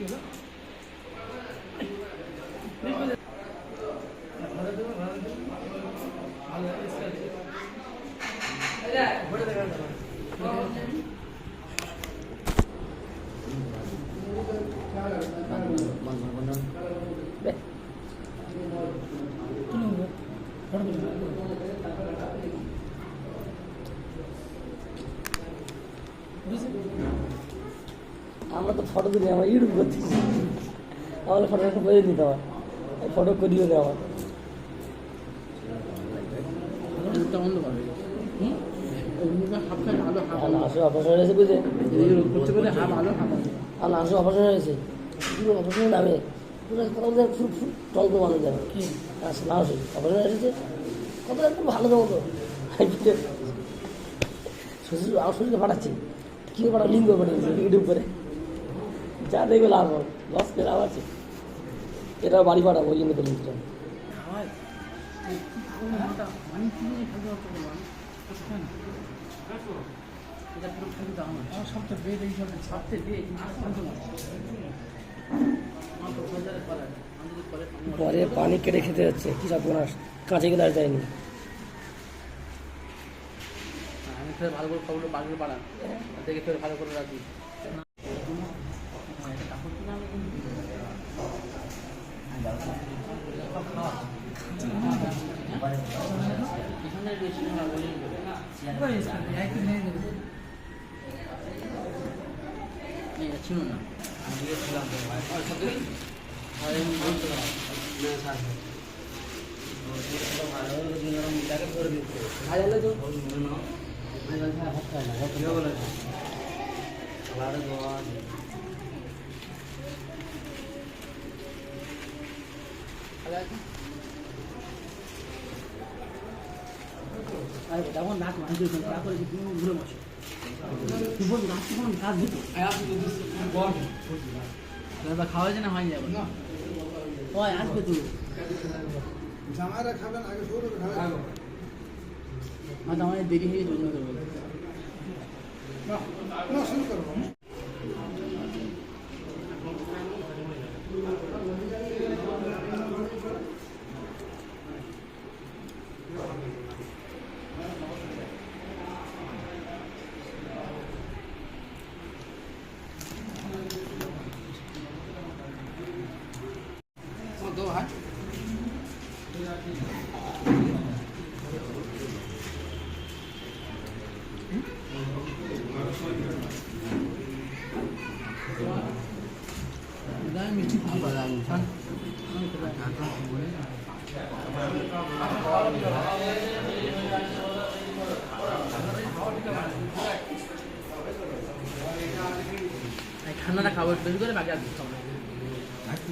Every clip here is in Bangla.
Yeah. আমরা তো ফটো তুলি আমার ইউটিউব করতেছি আমার ফটো একটা করে দিতে আমার। ফটো করিও না আমার ভালো শ্বশুরকে পাঠাচ্ছি। কী পাঠা লিঙ্ক পাঠিয়েছে ইউটিউব করে। যা দেখবে লাভ হবে। লস লাভ আছে। এটা বাড়ি পাঠাবো ওই জন্য এটা পুরো পানি কেটে খেতে যাচ্ছে। কী সব বোনাস? কাঁচে গেলে আর যায়নি। ফের ভালো করে খবরটা বাগড়ে বাড়ান দেখে ফের ভালো করে রাখি అలాగే দাদা খাওয়া যায় না হয়নি আবার ওই আসবে তুই জামাইরা খাবেন আগে শুরু খাবেন হয়তো আমার দেরি হয়ে যাবে না, শুরু করব দো হাত দাই মিষ্টি খুব ভালো লাগে খান ঠান্ডাটা খাবার বেশি করে বাকি আসবে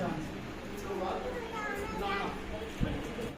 Johnson.